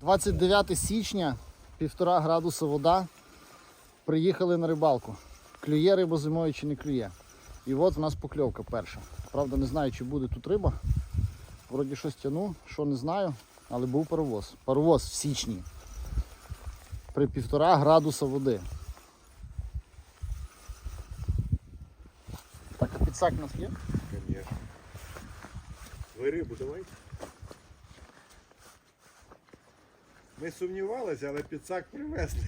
29 січня, півтора градуса вода. Приїхали на рибалку. Клює риба зимою чи не клює. І от в нас покльовка перша. Правда, не знаю, чи буде тут риба. Вроді щось тяну, що не знаю, але був паровоз. Паровоз в січні. При півтора градуса води. Так, а підсак у нас є? Конечно. Ви рибу давайте. Ми сумнівалися, але підсак привезли.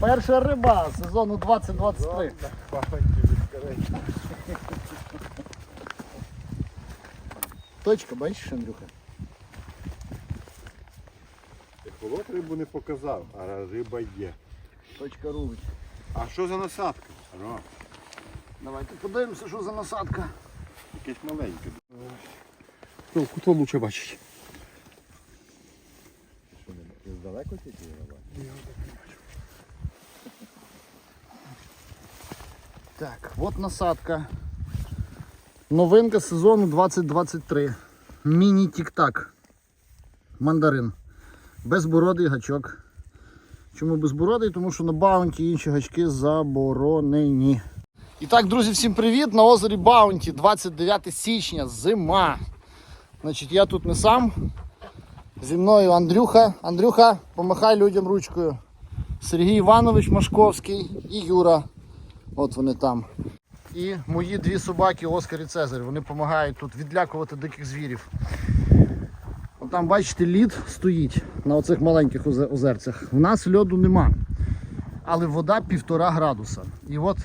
Перша риба сезону 2023. Точка, бачиш, Андрюха? Холод рибу не показав, а риба є. Точка рулить. А що за насадка? Ро, Давайте подивимося, що за насадка. якесь маленьке. То куто лучше бачить. Що не здалеко тільки риба? Так, от насадка. Новинка сезону 2023. Міні Тік-Так. Мандарин. Безбородий гачок. Чому безбородий? Тому що на баунті інші гачки заборонені. І так, друзі, всім привіт! На озері Баунті, 29 січня, зима. Значить, я тут не сам. Зі мною Андрюха. Андрюха, помахай людям ручкою. Сергій Іванович Машковський і Юра. От вони там. І мої дві собаки Оскар і Цезарь. Вони допомагають тут відлякувати диких звірів. От там, бачите, лід стоїть на оцих маленьких озерцях. У нас льоду нема. Але вода півтора градуса. І от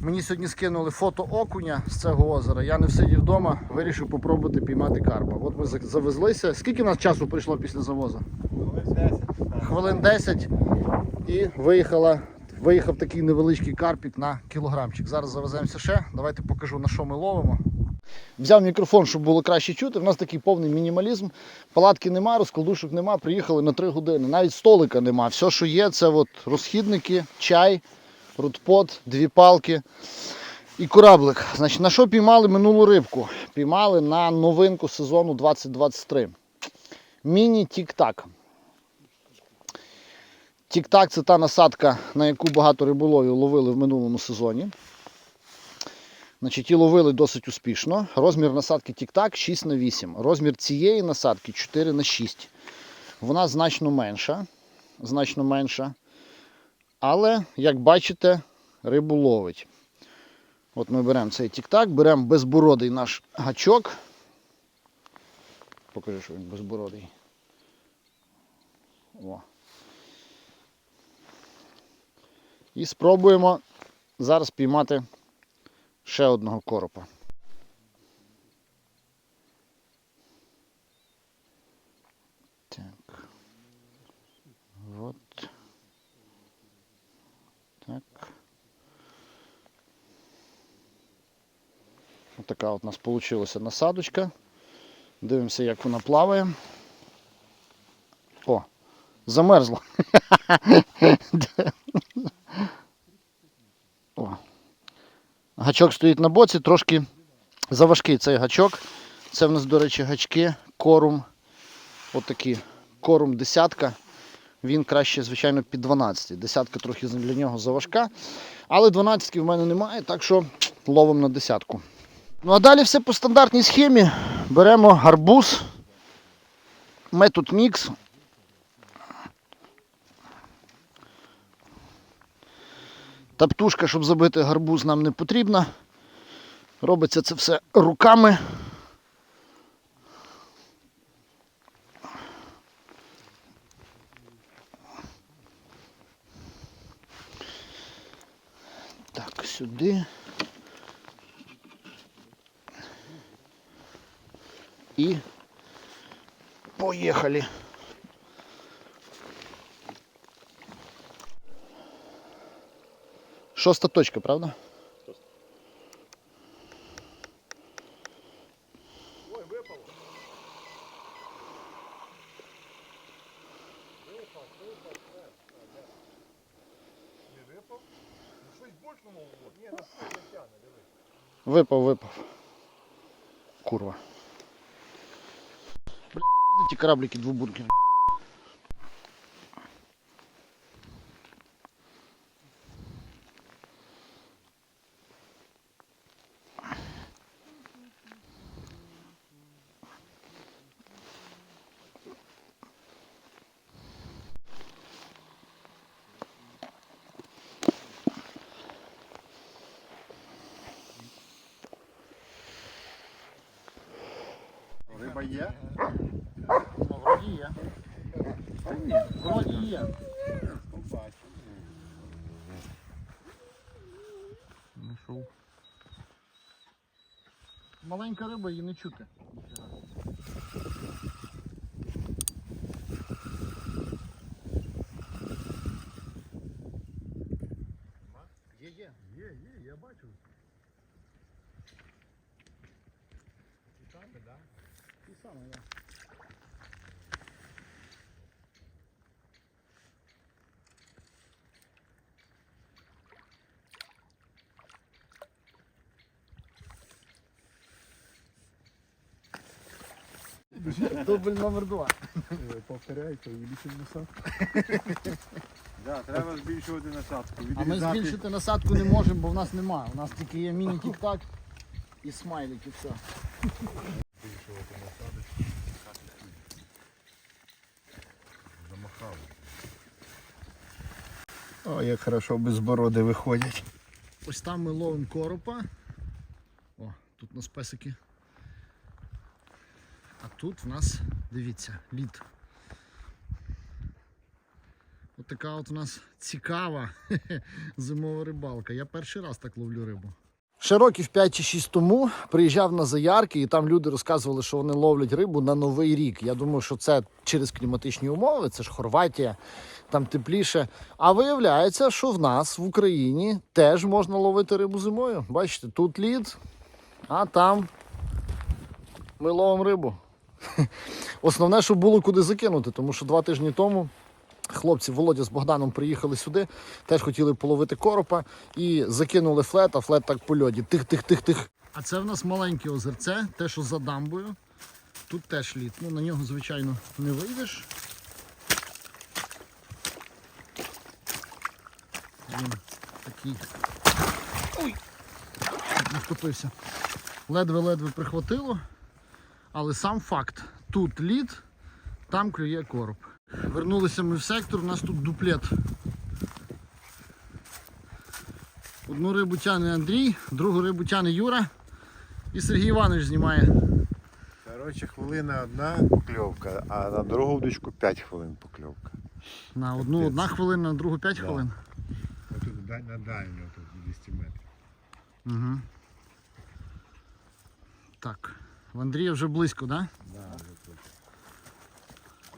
мені сьогодні скинули фото окуня з цього озера. Я не всидів вдома, вирішив попробувати піймати карпа. От ми завезлися. Скільки в нас часу прийшло після завозу? Хвилин 10 і виїхала, виїхав такий невеличкий карпік на кілограмчик. Зараз завеземося ще. Давайте покажу на що ми ловимо. Взяв мікрофон, щоб було краще чути. У нас такий повний мінімалізм. Палатки нема, розкладушок нема. Приїхали на 3 години. Навіть столика нема. Все, що є, це от розхідники, чай, рудпот, дві палки і кораблик. Значить, на що піймали минулу рибку? Піймали на новинку сезону 2023. Міні Тік-Так. Це та насадка, на яку багато риболовів ловили в минулому сезоні. Значить, і ловили досить успішно. Розмір насадки Тік-так 6 на 8. Розмір цієї насадки 4 на 6. Вона значно менша. Значно менша. Але, як бачите, рибу ловить. От ми беремо цей тік-так, беремо безбородий наш гачок. Покажи, що він безбородий. І спробуємо зараз піймати ще одного коропа. Так. От. Так. Ось така от у нас вийшла насадочка. Дивимося, як вона плаває. О, замерзла. О. Гачок стоїть на боці, трошки заважкий цей гачок. Це в нас, до речі, гачки, корум. Отакі. Корум десятка. Він краще, звичайно, під 12. Десятка трохи для нього заважка. Але 12 в мене немає, так що ловимо на десятку. Ну а далі все по стандартній схемі. Беремо гарбуз, метод мікс. Таптушка, щоб забити гарбуз, нам не потрібна. Робиться це все руками. Так, сюди. І поїхали. Шоста точка, правда? Ой, випало. Випав, випав, Не випав? Ну щось булькнуло було. Ні, на що не тягне, диви. Випав, випав. Курва. Блядь, ті кораблики двобурки. Риба є? Ну, вроді є. Вроді є. Побачимо. Знайшов. Маленька риба, її не чути. Ті саме, я. Дубль номер два. Повторяйте, увеличимо насадку. Да, треба збільшувати насадку. А ми збільшити насадку не можемо, бо в нас немає. У нас тільки є міні-тік-так і смайлик і все. Збільшувати насадочку. Замахали. О, як хорошо без бороди виходять. Ось там ми ловимо коропа. О, тут у нас песики. А тут в нас, дивіться, лід. От така от у нас цікава зимова рибалка. Я перший раз так ловлю рибу. Ще років 5 чи 6 тому приїжджав на заярки, і там люди розказували, що вони ловлять рибу на новий рік. Я думаю, що це через кліматичні умови, це ж Хорватія, там тепліше. А виявляється, що в нас в Україні теж можна ловити рибу зимою. Бачите, тут лід, а там ми ловимо рибу. Основне, щоб було куди закинути, тому що два тижні тому хлопці Володя з Богданом приїхали сюди, теж хотіли половити коропа і закинули флет, а флет так по льоді. Тих-тих-тих-тих. А це в нас маленьке озерце, те, що за дамбою. Тут теж лід. Ну, на нього, звичайно, не вийдеш. Він такий. Ой! Не втопився. Ледве-ледве прихватило. Але сам факт. Тут лід, там клює короб. Вернулися ми в сектор, у нас тут дуплет. Одну рибу тяне Андрій, другу рибу тяне Юра і Сергій Іванович знімає. Коротше, хвилина одна покльовка, а на другу вдочку 5 хвилин покльовка. На одну одна хвилина, на другу 5 Да. хвилин. Отут на дальню, тут 200 метрів. Угу. Так. В Андрія вже близько, так? Да? Да, вже тут.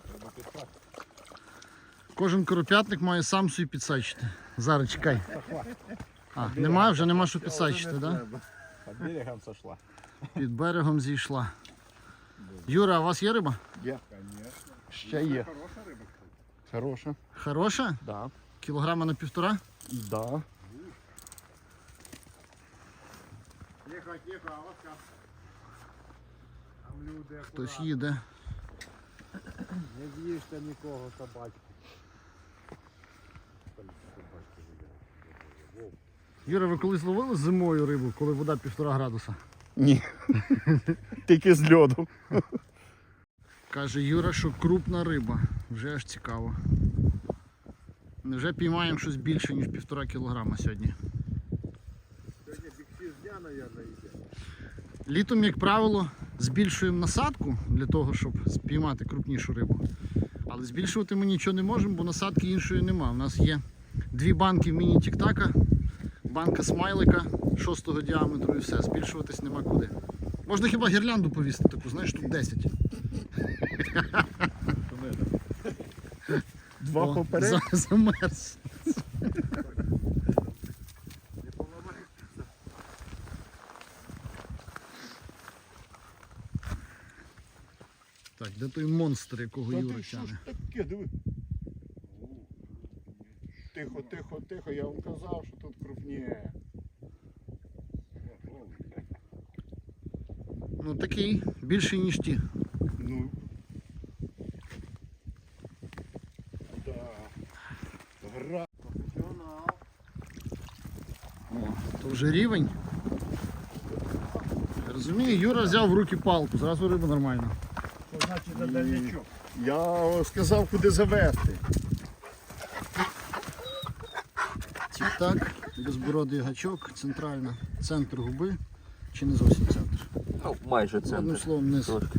Треба підпати. Кожен коропятник має сам собі підсачити. Зараз чекай. А, немає, вже нема що підсачити, так? Да? Під берегом сошла. Під берегом зійшла. Юра, а у вас є риба? Є. Ще є. Хороша риба. Хороша. Хороша? Да. Кілограма на півтора? Да. Тихо, тихо, а. Там люди Хтось їде. Не з'їжте нікого собачку. Юра, ви колись ловили зимою рибу, коли вода півтора градуса? Ні. Тільки з льоду. Каже Юра, що крупна риба. Вже аж цікаво. Невже піймаємо щось більше, ніж півтора кілограма сьогодні? Літом, як правило, збільшуємо насадку для того, щоб спіймати крупнішу рибу. Але збільшувати ми нічого не можемо, бо насадки іншої нема. У нас є дві банки міні-тіктака, банка смайлика 6 діаметру і все. Збільшуватись нема куди. Можна хіба гірлянду повісити таку, знаєш, тут 10. Два поперед. Замерз. Так, де той монстр, якого Юра ти що ж таке, диви. Тихо, тихо, тихо. Я вам казав, що тут крупніє. Ну такий, більший, ніж ті. Ну. Да. Гра. О, то вже рівень. Я Розумію, Юра взяв в руки палку, зразу риба нормальна. Значить за дальнячок? Я сказав, куди завести. Тік-так, безбородий гачок, центральна, центр губи, чи не зовсім центр. Ну, майже Одним словом, низ. Трошки.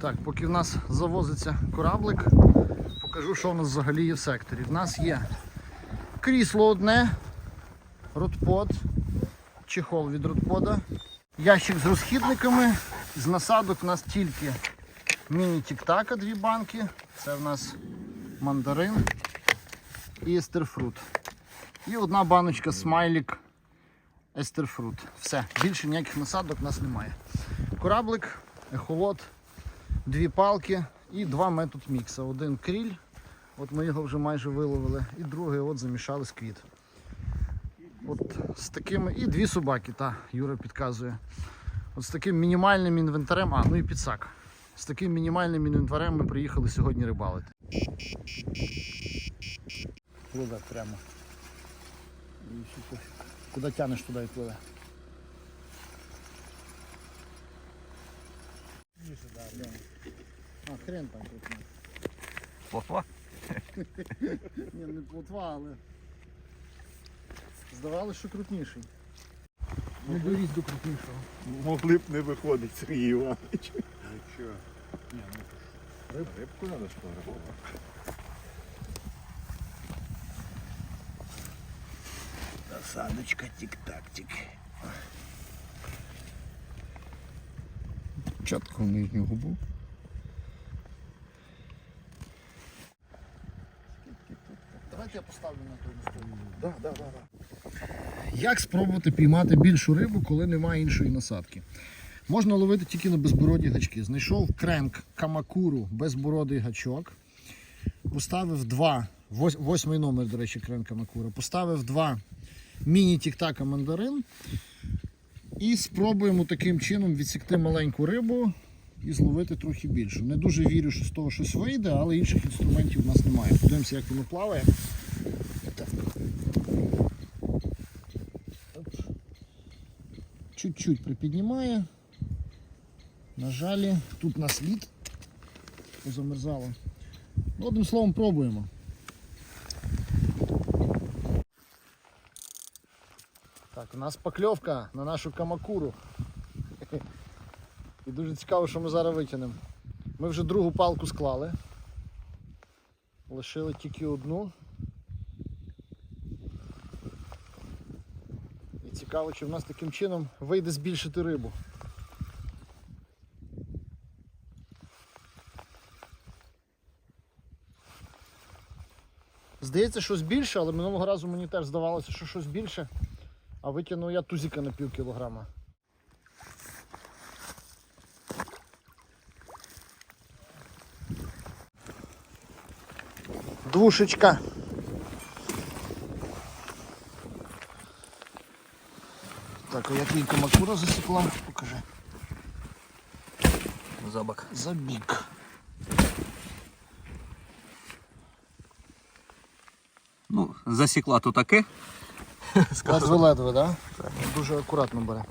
Так, поки в нас завозиться кораблик, покажу, що в нас взагалі є в секторі. В нас є крісло одне, ротпод, чехол від ротпода, ящик з розхідниками. З насадок в нас тільки міні-тіктака, дві банки. Це в нас мандарин і естерфрут. І одна баночка смайлік естерфрут. Все, більше ніяких насадок в нас немає. Кораблик, ехолот, дві палки і два метод мікса. Один кріль, от ми його вже майже виловили, і другий от замішали з квіт. От з такими, і дві собаки, та Юра підказує. От з таким мінімальним інвентарем, а, ну і підсак. З таким мінімальним інвентарем ми приїхали сьогодні рибалити. Пливе прямо. Куди тянеш, туди і пливе. А, хрен там крупний. Плотва? Ні, не плотва, але. Здавалося, що крупніший. Не доріс до крупнішого. Могли б не виходить, Сергій Іванович. Нічого. Ні, ну, Риб, рибку треба сфотографувати. Насадочка тік-тактик. Чітко в нижню губу. Давайте я поставлю на той сторону. Да, да, да, да. Як спробувати піймати більшу рибу, коли немає іншої насадки? Можна ловити тільки на безбороді гачки. Знайшов кренк Камакуру безбородий гачок. Поставив два, восьмий номер, до речі, кренк Камакура. Поставив два міні-тіктака мандарин. І спробуємо таким чином відсікти маленьку рибу і зловити трохи більше. Не дуже вірю, що з того щось вийде, але інших інструментів у нас немає. Подивимося, як воно плаває. Чуть-чуть припіднімає. Нажалі. Тут на слід позамерзало. Ну, Одним словом, пробуємо. Так, у нас покльовка на нашу камакуру. І дуже цікаво, що ми зараз витягнемо. Ми вже другу палку склали. Лишили тільки одну. І цікаво, чи в нас таким чином вийде збільшити рибу. Здається, щось більше, але минулого разу мені теж здавалося, що щось більше. А витягнув я тузика на пів кілограма. Двушечка. Так, а як війка макура засікла? Покажи. Забак. Забік. Ну, засікла то таке. Ледве-ледве, так? Дуже акуратно бере.